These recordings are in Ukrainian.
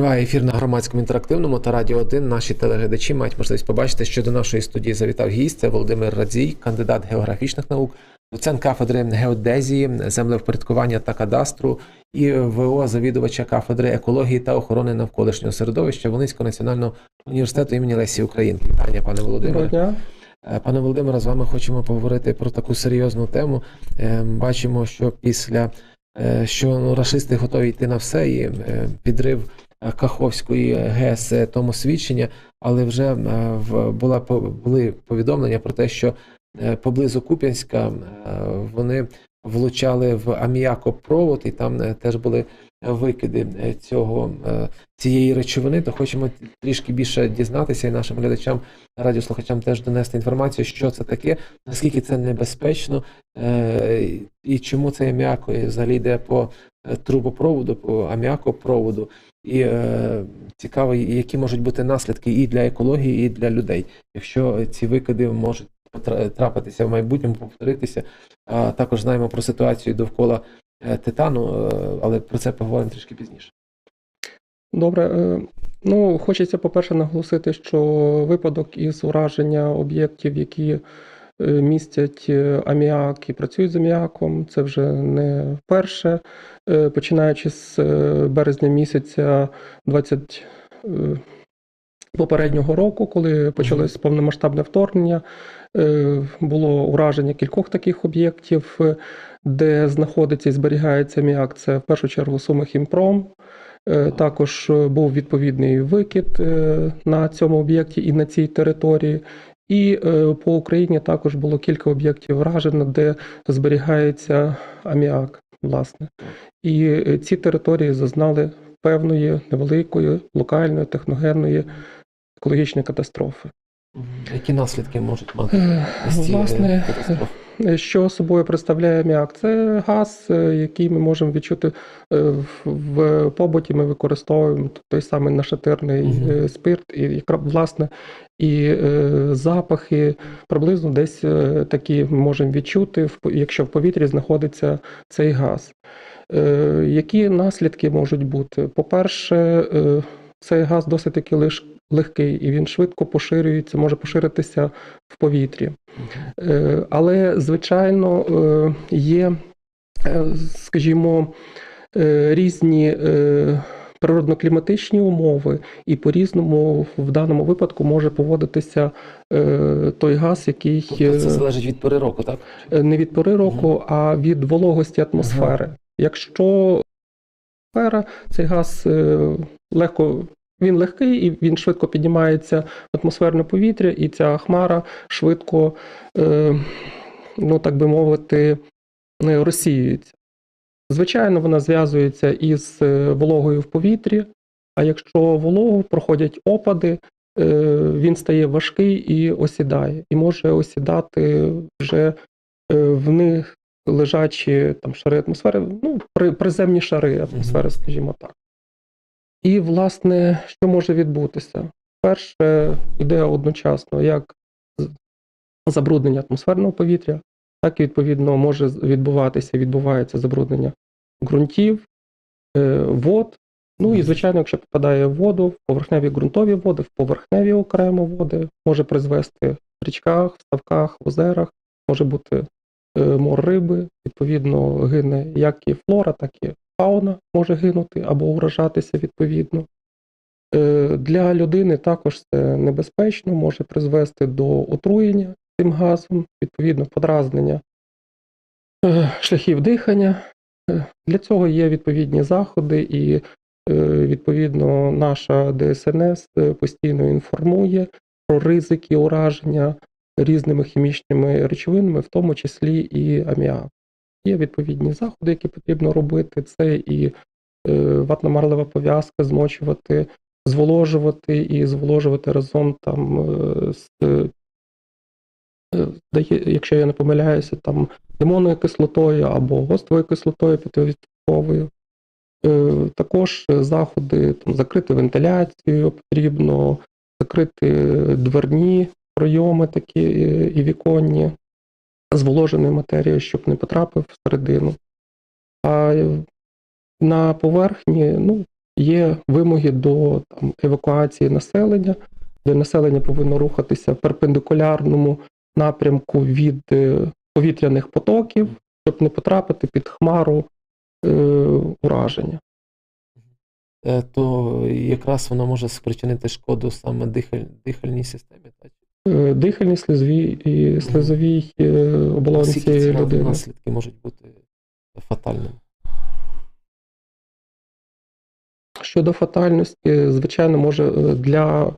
Триває ефір на громадському інтерактивному та радіо 1. Наші телеглядачі мають можливість побачити, що до нашої студії завітав гість. Це Володимир Радзій, кандидат географічних наук, доцент кафедри геодезії, землевпорядкування та кадастру і ВО завідувача кафедри екології та охорони навколишнього середовища Волинського національного університету імені Лесі Українки. Вітання, пане Володимире. Е, Пане Володимире, з вами хочемо поговорити про таку серйозну тему. Е, Бачимо, що після е, що ну, рашисти готові йти на все, і підрив Каховської ГЕС е, тому свідчення, але вже е, була були повідомлення про те, що е, поблизу Куп'янська вони влучали в аміакопровод, і там теж були викиди цього цієї речовини. То хочемо трішки більше дізнатися і нашим глядачам радіослухачам теж донести інформацію, що це таке, наскільки це небезпечно, і чому цей аміак взагалі йде по трубопроводу, по аміакопроводу. І е, цікаво, які можуть бути наслідки і для екології, і для людей, якщо ці викиди можуть трапитися в майбутньому, повторитися. А також знаємо про ситуацію довкола е, титану, е, але про це поговоримо трішки пізніше. Добре. е, Ну, хочеться, по-перше, наголосити, що випадок із ураження об'єктів, які містять е, аміак і працюють з аміаком, це вже не вперше. Е, Починаючи з е, березня місяця 20 е, попереднього року, коли почалось повномасштабне вторгнення, е, було ураження кількох таких об'єктів, е, де знаходиться і зберігається аміак. Це в першу чергу Сумихімпром. Е, Також е, був відповідний викид е, на цьому об'єкті і на цій території. І е, по Україні також було кілька об'єктів вражено, де зберігається аміак, власне. І е, ці території зазнали певної невеликої локальної техногенної екологічної катастрофи. Які наслідки можуть мати Е, Власне, катастрофи? Що собою представляє аміак? Це газ, е, який ми можемо відчути е, в- побуті. Ми використовуємо той самий нашатирний Мгм. е, спирт, і власне і запахи приблизно десь такі ми можемо відчути, якщо в повітрі знаходиться цей газ. Які наслідки можуть бути? По-перше, цей газ досить таки лиш легкий і він швидко поширюється, може поширитися в повітрі. Е, Але, звичайно, е, є, е, скажімо, різні природно-кліматичні умови, і по-різному в даному випадку може поводитися той газ, який Тобто це залежить від пори року, так? не від пори року, а від вологості атмосфери. Якщо атмосфера, цей газ легко. Він легкий і він швидко піднімається в атмосферне повітря, і ця хмара швидко, е, ну так би мовити, е, розсіюється. Звичайно, вона зв'язується із е, вологою в повітрі, а якщо вологу проходять опади, він стає важкий і осідає, і може осідати вже в них лежачі там шари атмосфери, ну, при- приземні шари атмосфери, скажімо так. І, власне, що може відбутися? Перше, йде одночасно як забруднення атмосферного повітря, так і відповідно може відбуватися, відбувається забруднення ґрунтів, е, вод. Ну і, звичайно, якщо попадає в воду, в поверхневі ґрунтові води, в поверхневі окремо води, може призвести в річках, в ставках, в озерах, може бути е, мор риби, відповідно, гине як і флора, так і фауна може гинути або уражатися відповідно. Е, Для людини також це небезпечно, може призвести до отруєння цим газом, відповідно, подразнення е, шляхів дихання. Е, Для цього є відповідні заходи, і відповідно наша ДСНС постійно інформує про ризики ураження різними хімічними речовинами, в тому числі і аміак. Є відповідні заходи, які потрібно робити. Це і е, ватно-марлева пов'язка, змочувати, зволожувати і зволожувати разом там е, з, е, якщо я не помиляюся, там лимонною кислотою або гостовою кислотою п'ятивідсотковою. Також заходи там, закрити вентиляцію потрібно, закрити дверні пройоми такі і віконні, зволоженою матерією, щоб не потрапив всередину. А на поверхні, ну, є вимоги до там, евакуації населення, де населення повинно рухатися в перпендикулярному напрямку від е, повітряних потоків, щоб не потрапити під хмару е, ураження. Е, То якраз воно може спричинити шкоду саме дихаль, дихальній системі. Так? Е, Дихальній і слизовій е, оболонці людини. наслідки можуть бути фатальними? Щодо фатальності, звичайно, може е, для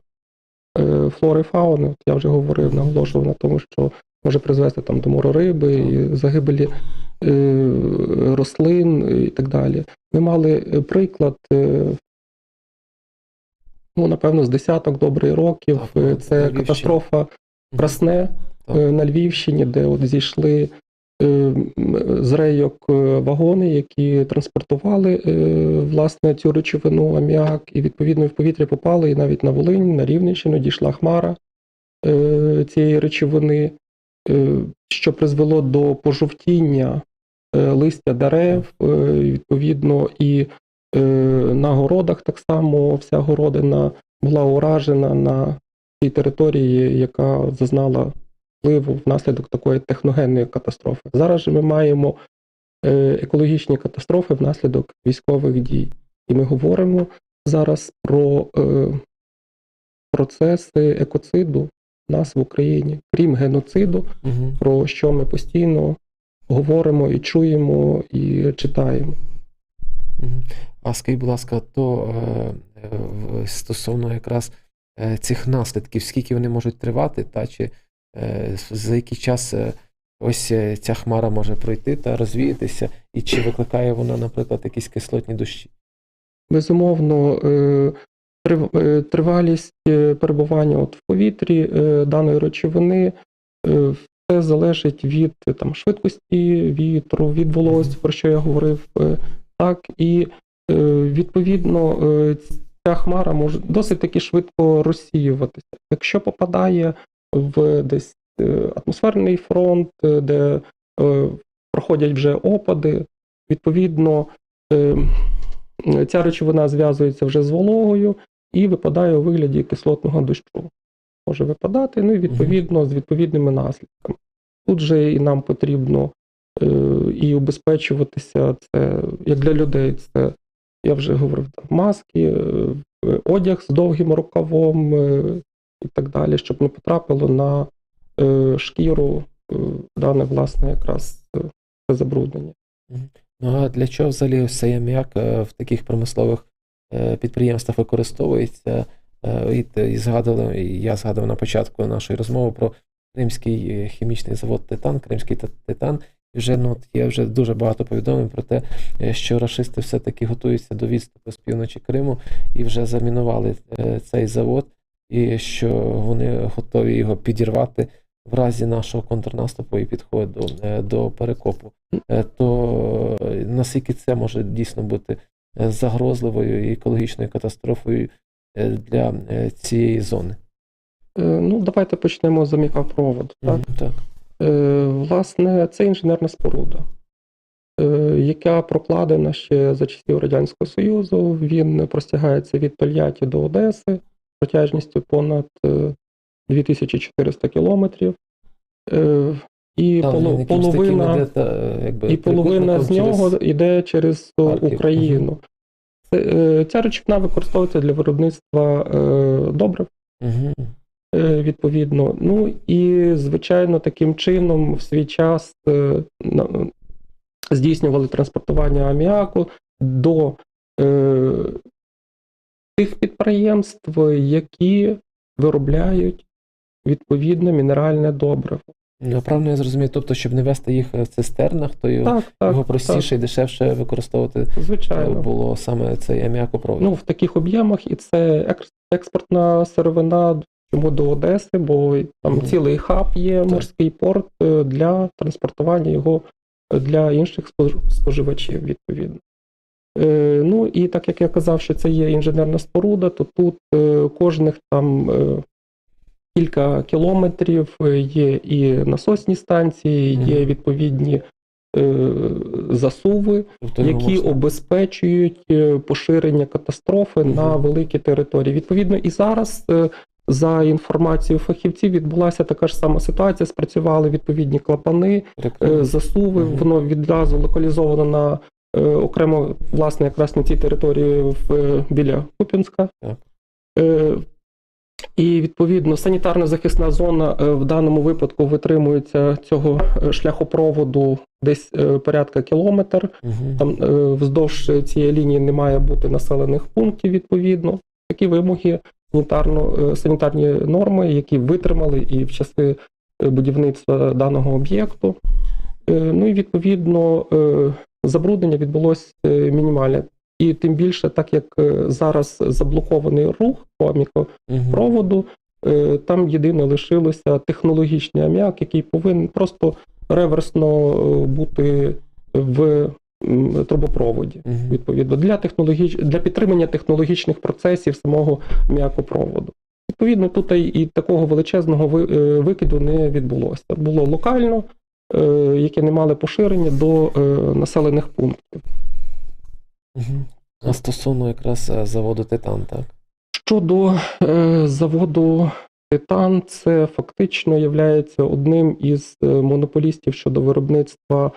флори і фауни, я вже говорив, наголошував на тому, що може призвести там до морориби і загибелі рослин і так далі. Ми мали приклад, ну, напевно, з десяток добрих років. Так, Це на катастрофа Красне Так. е, на Львівщині, де от зійшли е, з рейок е, вагони, які транспортували власне цю речовину аміак, і відповідно в повітря попали, і навіть на Волинь, на Рівненщину дійшла хмара цієї речовини, що призвело до пожовтіння листя дерев, відповідно, і на городах так само вся городина була уражена на тій території, яка зазнала впливу внаслідок такої техногенної катастрофи. Зараз же ми маємо е, екологічні катастрофи внаслідок військових дій. І ми говоримо зараз про е, процеси екоциду нас в Україні, крім геноциду, Угу. про що ми постійно говоримо і чуємо і читаємо. А скажіть, будь ласка, то е, е, стосовно якраз е, цих наслідків, скільки вони можуть тривати, та чи за який час ось ця хмара може пройти та розвіятися, і чи викликає вона, наприклад, якісь кислотні дощі? Безумовно, трив- тривалість перебування от в повітрі даної речовини все залежить від там, швидкості вітру, від вологості, про що я говорив. Так, і е, відповідно е, ця хмара може досить таки швидко розсіюватися. Якщо попадає в десь е, атмосферний фронт, де проходять вже опади, відповідно. ця речовина зв'язується вже з вологою і випадає у вигляді кислотного дощу. Може випадати, ну і відповідно з відповідними наслідками. Тут же і нам потрібно і убезпечуватися, це як для людей, це я вже говорив, там, маски, е, одяг з довгим рукавом е, і так далі, щоб не потрапило на е, шкіру е, дане власне якраз е, це забруднення. Ну а для чого взагалі ось цей е, в таких промислових е, підприємствах використовується? Е, І, згадували, і я згадував на початку нашої розмови про Кримський е, хімічний завод Титан, Кримський Титан. Вже ну, є вже дуже багато повідомлень про те, е, що рашисти все-таки готуються до відступу з півночі Криму і вже замінували е, цей завод, і що вони готові його підірвати в разі нашого контрнаступу і підходу е, до перекопу. То наскільки це може дійсно бути загрозливою і екологічною катастрофою для цієї зони? Ну, давайте почнемо з амікапроводу. Так? Мгм, так. Е, Власне, це інженерна споруда, е, яка прокладена ще за часів Радянського Союзу. Він простягається від Тольятті до Одеси протяжністю понад е, 2400 кілометрів. Е, І Там таким половина, іде, та, якби, і половина з нього через- йде через Харків. Україну. Це, Ця речовина використовується для виробництва е, добрив. Мгм. Е, відповідно. Ну і, звичайно, таким чином в свій час е, здійснювали транспортування аміаку до е, тих підприємств, які виробляють відповідне мінеральне добриво. Ну, правильно я зрозумів, тобто, щоб не вести їх в цистернах, то його, Так, так, його простіше і дешевше використовувати звичайно. було саме цей аміакопровід. Ну, в таких об'ємах, і це екс- експортна сировина чому до Одеси, бо там цілий хаб є, морський порт е, для транспортування його для інших спож- споживачів, відповідно. Е, ну і так як я казав, що це є інженерна споруда, то тут е, кожних там е, кілька кілометрів е, є і насосні станції, є відповідні е, засуви, Тобто які обезпечують е, поширення катастрофи на великі території. Відповідно, і зараз, е, за інформацією фахівців, відбулася така ж сама ситуація. Спрацювали відповідні клапани, Прикольно. е, засуви. Мгм. Воно відразу локалізовано на е, окремо, власне, якраз на цій території в, е, біля Куп'янська. Е, І відповідно санітарно-захисна зона е, в даному випадку витримується цього е, шляхопроводу десь е, порядка кілометр. Мгм. Там е, вздовж цієї лінії не має бути населених пунктів. Відповідно, такі вимоги санітарно е, санітарні норми, які витримали і в часи е, будівництва даного об'єкту. Е, Ну і відповідно забруднення відбулося мінімальне. І тим більше, так як зараз заблокований рух по амікопроводу, е, там єдине лишилося технологічний аміак, який повинен просто реверсно бути в трубопроводі. Мгм. Відповідно, для технологіч... для підтримання технологічних процесів самого м'якопроводу. Відповідно, тут і, такого величезного е, викиду не відбулося. Було локально, е, яке не мали поширення до е, населених пунктів. Мгм. А стосовно якраз заводу Титан, так? Щодо заводу Титан, це фактично є одним із монополістів щодо виробництва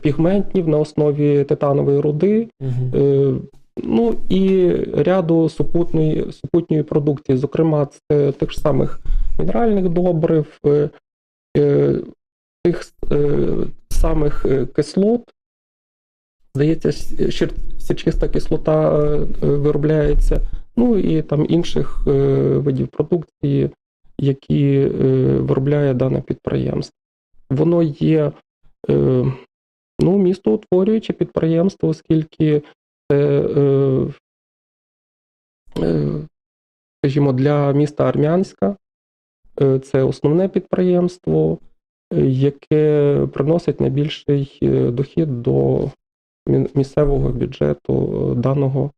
пігментів на основі титанової руди. Е, Ну і ряду супутної, супутньої продукції, зокрема, це тих ж самих мінеральних добрив, е, е, тих самих кислот. Здається, сірчиста кислота виробляється, ну і там інших видів продукції, які виробляє дане підприємство. Воно є е, ну, містоутворююче підприємство, оскільки це, е, е, скажімо, для міста Армянська це основне підприємство, яке приносить найбільший дохід до місцевого бюджету даного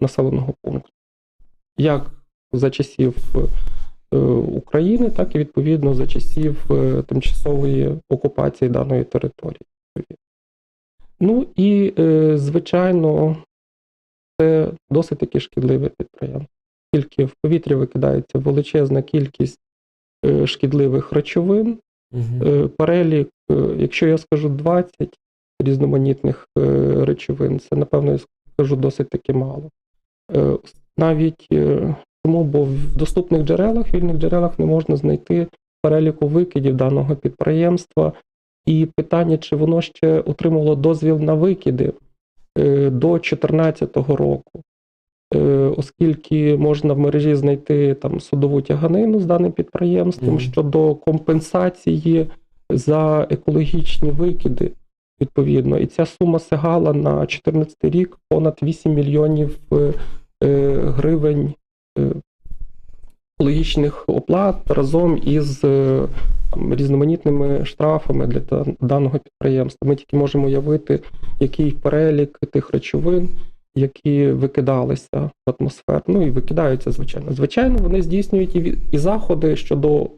населеного пункту. Як за часів України, так і відповідно за часів е, тимчасової окупації даної території. Ну і, е, звичайно, це досить таки шкідливе підприємство. Тільки в повітря викидається величезна кількість е, шкідливих речовин. Е, Перелік, е, якщо я скажу 20 різноманітних е, речовин, це, напевно, я скажу досить таки мало. Е, Навіть тому, бо в доступних джерелах, вільних джерелах не можна знайти переліку викидів даного підприємства. І питання, чи воно ще отримало дозвіл на викиди е, до 2014 року, Е, оскільки можна в мережі знайти там судову тяганину з даним підприємством Мгм. щодо компенсації за екологічні викиди. Відповідно, і ця сума сягала на 2014 рік понад 8 мільйонів е, гривень е, екологічних оплат разом із е, там, різноманітними штрафами для даного підприємства. Ми тільки можемо уявити, який перелік тих речовин, які викидалися в атмосферу. Ну і викидаються, звичайно. Звичайно, вони здійснюють і, і заходи щодо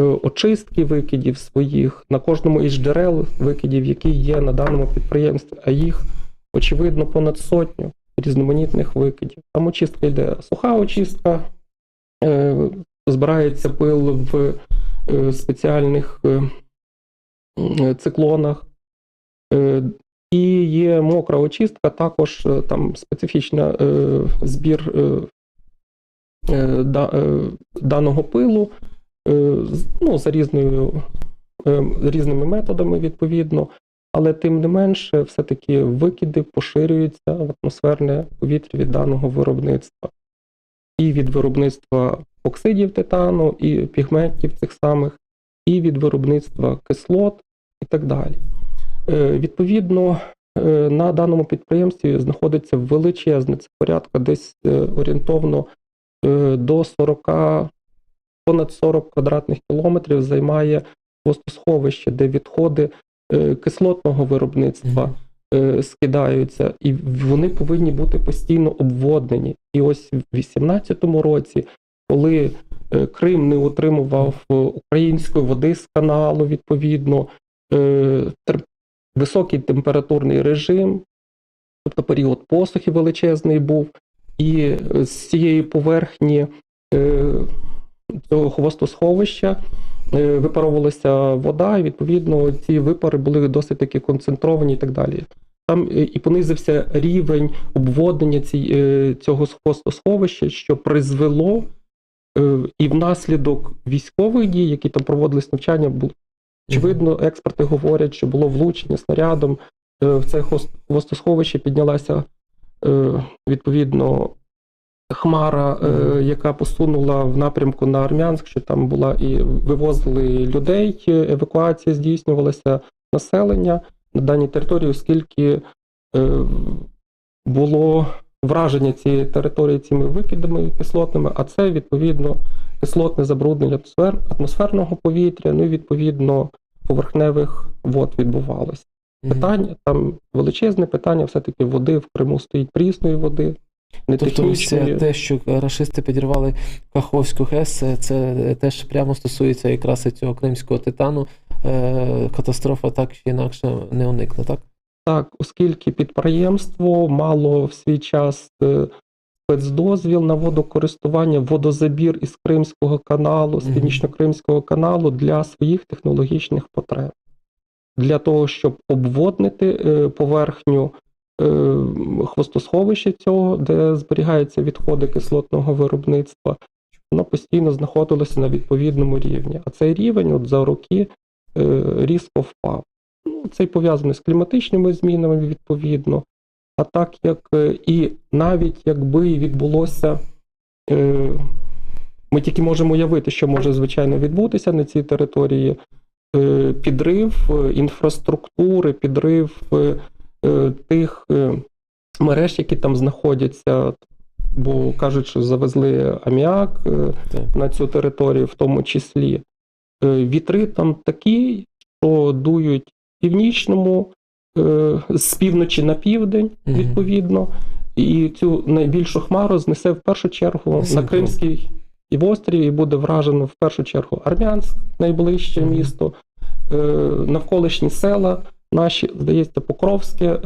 е, очистки викидів своїх на кожному із джерел викидів, які є на даному підприємстві, а їх очевидно понад сотню різноманітних викидів. Там очистка йде суха очистка, е, збирається пил в е, спеціальних е, циклонах. І є мокра очистка, також там специфічна збір да, даного пилу ну, за різною, різними методами, відповідно. Але тим не менше, все-таки викиди поширюються в атмосферне повітря від даного виробництва. І від виробництва оксидів титану, і пігментів цих самих, і від виробництва кислот і так далі. Е, Відповідно, е, на даному підприємстві знаходиться величезне, це порядка десь е, орієнтовно до 40, понад 40 квадратних кілометрів займає хвостосховище, де відходи кислотного виробництва е, скидаються, і вони повинні бути постійно обводнені. І ось в 2018 році, коли Е, Крим не отримував е, української води з каналу, відповідно, е, високий температурний режим, тобто період посухи величезний був, і е, з цієї поверхні е, цього хвостосховища е, випаровувалася вода, і відповідно ці випари були досить таки концентровані і так далі. Там е, і понизився рівень обводнення ці, е, цього хвостосховища, що призвело е, і внаслідок військових дій, які там проводились навчання, було очевидно, експерти говорять, що було влучення снарядом е, в це хвост- хвостосховище піднялася е, відповідно хмара, е, яка посунула в напрямку на Армянськ, що там була і вивозили людей, е, евакуація здійснювалася населення на даній території, оскільки е, було враження цієї території цими викидами кислотними, а це відповідно кислотне забруднення атмосфер, атмосферного повітря, ну і відповідно поверхневих вод відбувалося. Питання там величезне питання, все-таки води в Криму стоїть прісної води, не Тобто ось технічної. це те, що рашисти підірвали Каховську ГЕС, це, це теж прямо стосується якраз і цього кримського титану. Е, Катастрофа так чи інакше не уникне, так? Так, оскільки підприємство мало в свій час е, спецдозвіл на водокористування, водозабір із Кримського каналу, з північно-кримського каналу для своїх технологічних потреб. Для того, щоб обводнити е, поверхню е, хвостосховища цього, де зберігаються відходи кислотного виробництва, воно постійно знаходилося на відповідному рівні. А цей рівень от за роки е, різко впав. Ну, це пов'язано з кліматичними змінами, відповідно. А так як е, і навіть якби відбулося, ми тільки можемо уявити, що може звичайно відбутися на цій території. Підрив інфраструктури, підрив тих е, мереж, які там знаходяться, бо кажуть, що завезли аміак е, Так. на цю територію, в тому числі. Е, Вітри там такі, що дують в північному, е, з півночі на південь, відповідно. І цю найбільшу хмару знесе в першу чергу на Синхрон. Кримський півострів і буде вражено в першу чергу Армянськ, найближче місто, е, навколишні села, наші, здається, Покровське е,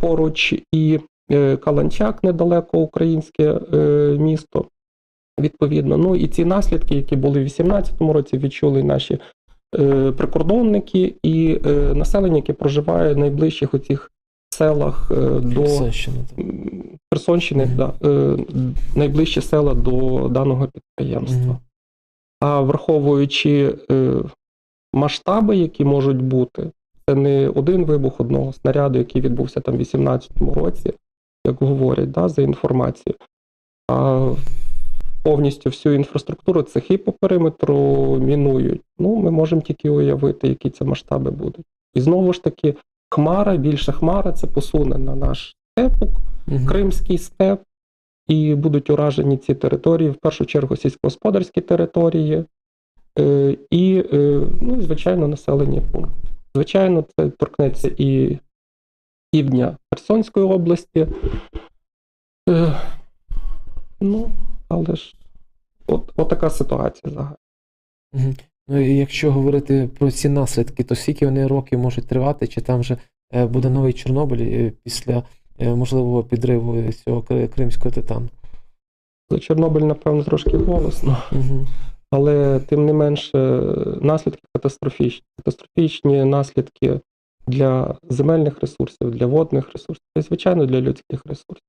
поруч і е, Каланчак недалеко українське е, місто. Відповідно, ну і ці наслідки, які були в 2018 році, відчули наші е, прикордонники і е, населення, яке проживає в найближчих оцих селах е, до Херсонщина, так. м, Херсонщини, да, е, найближчі села до даного підприємства. Мгм. А враховуючи е, масштаби, які можуть бути, це не один вибух одного снаряду, який відбувся там в 18-му році, як говорять, да, за інформацією, а повністю всю інфраструктуру цехи по периметру мінують. Ну, ми можемо тільки уявити, які це масштаби будуть. І знову ж таки, хмара, більша хмара це посуне на наш степок, Мгм. Кримський степ, і будуть уражені ці території, в першу чергу сільськогосподарські території, е, і, е, ну, звичайно, населені пункти. Звичайно, це торкнеться і півдня Херсонської області. Е, ну, але ж от, от така ситуація загальна. Ну і якщо говорити про ці наслідки, то скільки вони років можуть тривати, чи там вже е, буде новий Чорнобиль е, після е, можливого підриву цього кримського титану? За Чорнобиль, напевно, трошки голосно. Угу. Але тим не менше наслідки катастрофічні. Катастрофічні наслідки для земельних ресурсів, для водних ресурсів, і, звичайно, для людських ресурсів,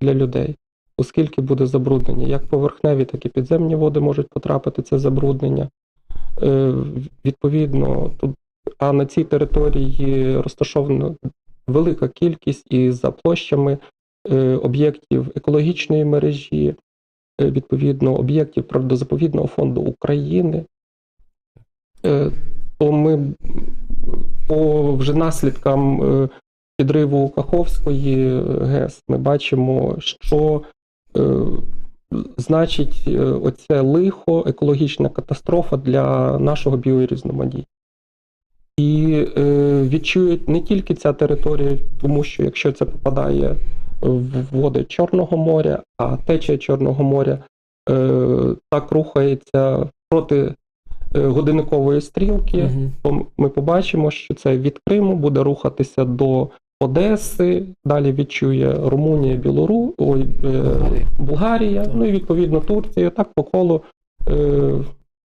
для людей. Оскільки буде забруднення, як поверхневі, так і підземні води можуть потрапити це забруднення. Е, Відповідно, тут, а на цій території розташована велика кількість і за площами е, об'єктів екологічної мережі, відповідно об'єктів природозаповідного фонду України, е, то ми по вже наслідкам е, підриву Каховської е, ГЕС ми бачимо, що е, значить е, оце лихо, екологічна катастрофа для нашого біорізноманіття. І е, відчують не тільки ця територія, тому що якщо це попадає води Чорного моря, а течія Чорного моря е, так рухається проти е, годинникової стрілки, Мгм. то ми побачимо, що це від Криму буде рухатися до Одеси, далі відчує Румунія, Білору, ой, е, Болгарія. Так. ну і відповідно Турція. Так по колу е,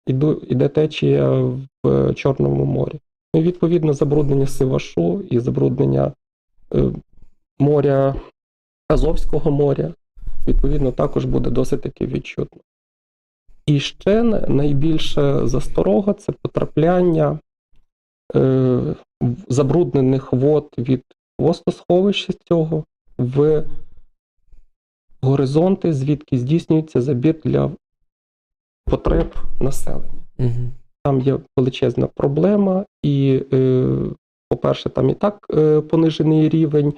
іду, іде течія в Чорному морі. Ну, і відповідно забруднення Сивашу і забруднення е, моря Азовського моря, відповідно, також буде досить таки відчутно. І ще на- найбільша засторога це потрапляння е, забруднених вод від хвостосховища цього в горизонти, звідки здійснюється забір для потреб населення. Мгм. Там є величезна проблема, і, е, по-перше, там і так е, понижений рівень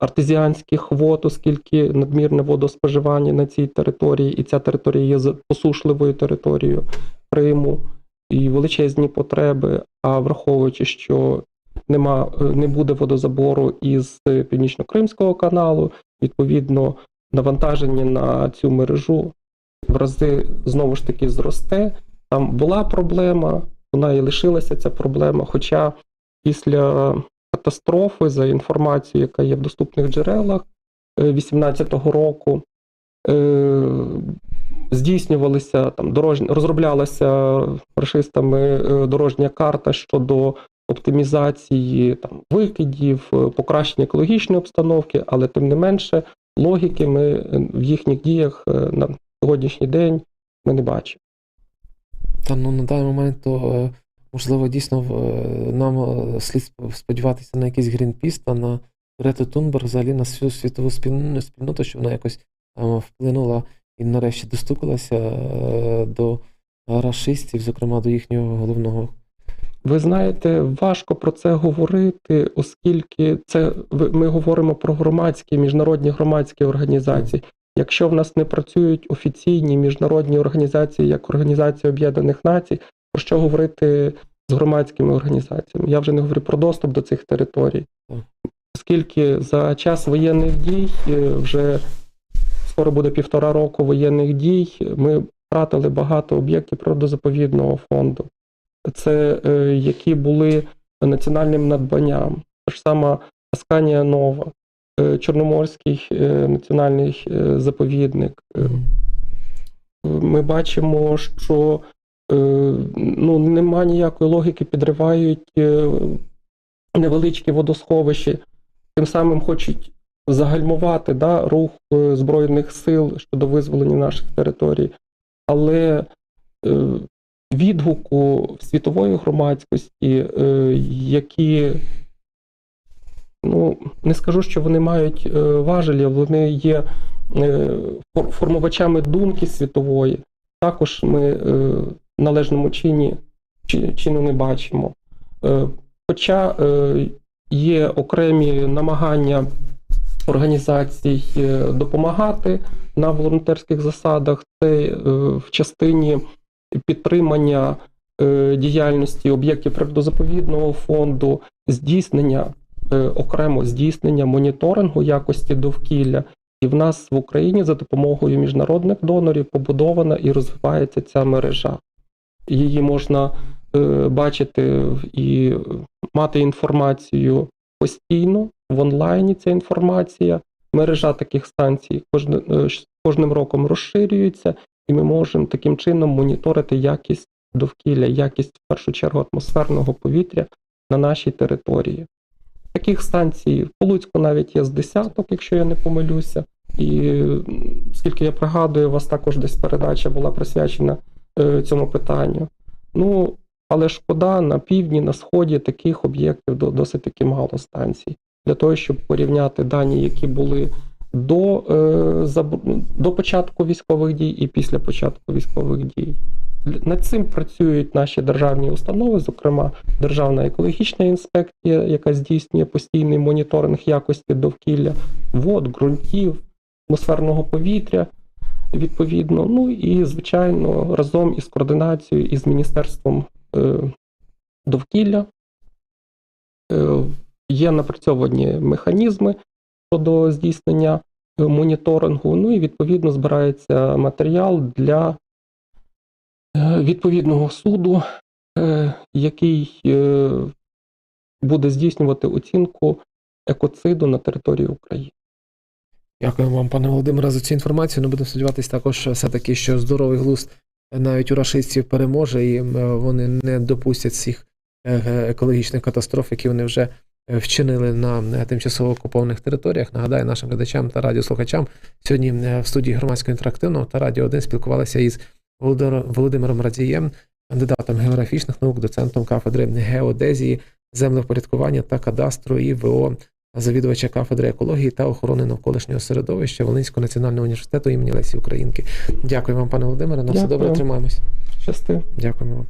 артезіанських вод, оскільки надмірне водоспоживання на цій території, і ця територія є посушливою територією Криму, і величезні потреби. А враховуючи, що нема, е, не буде водозабору із Північно-Кримського каналу, відповідно, навантаження на цю мережу в рази знову ж таки зросте. Там була проблема, вона і лишилася ця проблема. Хоча після катастрофи, за інформацією, яка є в доступних джерелах 2018 року, е, здійснювалися там дорожні, розроблялася рашистами е, дорожня карта щодо оптимізації там викидів, е, покращення екологічної обстановки, але тим не менше логіки ми е, в їхніх діях е, на сьогоднішній день ми не бачимо. Та ну на даний момент то е, можливо дійсно е, нам е, слід сподіватися на якийсь Грінпіс та на Грету Тунберг, взагалі на всю світову спільноту, щоб вона якось вплинула і нарешті достукалася е, до рашистів, зокрема до їхнього головного. Ви знаєте, важко про це говорити, оскільки це ми говоримо про громадські міжнародні громадські організації. Якщо в нас не працюють офіційні міжнародні організації, як Організація Об'єднаних Націй, про що говорити з громадськими організаціями? Я вже не говорю про доступ до цих територій, оскільки за час воєнних дій е, вже скоро буде півтора року воєнних дій. Ми втратили багато об'єктів природозаповідного фонду. Це е, які були національним надбанням. Та ж сама Асканія Нова, е, Чорноморський е, національний е, заповідник. Е, Ми бачимо, що ну, нема ніякої логіки, підривають е, невеличкі водосховища, тим самим хочуть загальмувати да, рух е, Збройних сил щодо визволення наших територій. Але е, відгуку світової громадськості, е, які, ну, не скажу, що вони мають е, важелі, вони є е, формувачами думки світової. Також ми е, належному чині чи- чину не бачимо. Е, Хоча е, є окремі намагання організацій е, допомагати на волонтерських засадах, це в частині підтримання діяльності об'єктів природозаповідного фонду, здійснення окремо здійснення моніторингу якості довкілля. І в нас в Україні за допомогою міжнародних донорів побудована і розвивається ця мережа. Її можна е, бачити і мати інформацію постійно в онлайні. Ця інформація. Мережа таких станцій е, кожним роком розширюється, і ми можемо таким чином моніторити якість довкілля, якість в першу чергу атмосферного повітря на нашій території. Таких станцій в Полуцьку навіть є з десяток, якщо я не помилюся. І скільки я пригадую, у вас також десь передача була присвячена цьому питанню. Ну, але шкода, на півдні, на сході таких об'єктів досить таки мало станцій. Для того, щоб порівняти дані, які були до, е, до початку військових дій і після початку військових дій. Над цим працюють наші державні установи, зокрема Державна екологічна інспекція, яка здійснює постійний моніторинг якості довкілля, вод, ґрунтів, атмосферного повітря. Відповідно, ну і звичайно, разом із координацією із Міністерством е, довкілля е, є напрацьовані механізми щодо здійснення е, моніторингу. Ну і відповідно збирається матеріал для відповідного суду, який буде здійснювати оцінку екоциду на території України. Дякую вам, пане Володимире, за цю інформацію. Ну, будемо сподіватися також все-таки, що здоровий глузд навіть у рашистів переможе, і вони не допустять всіх е, екологічних катастроф, які вони вже е, вчинили на е, тимчасово окупованих територіях. Нагадаю нашим глядачам та радіослухачам. Сьогодні в студії громадського інтерактивного та радіо 1 спілкувалися із Володимиром Радієм, кандидатом географічних наук, доцентом кафедри геодезії, землевпорядкування та кадастру і ВО завідувача кафедри екології та охорони навколишнього середовища Волинського національного університету імені Лесі Українки. Дякую вам, пане Володимире. На все добре тримаємось. Щасти. Дякуємо вам.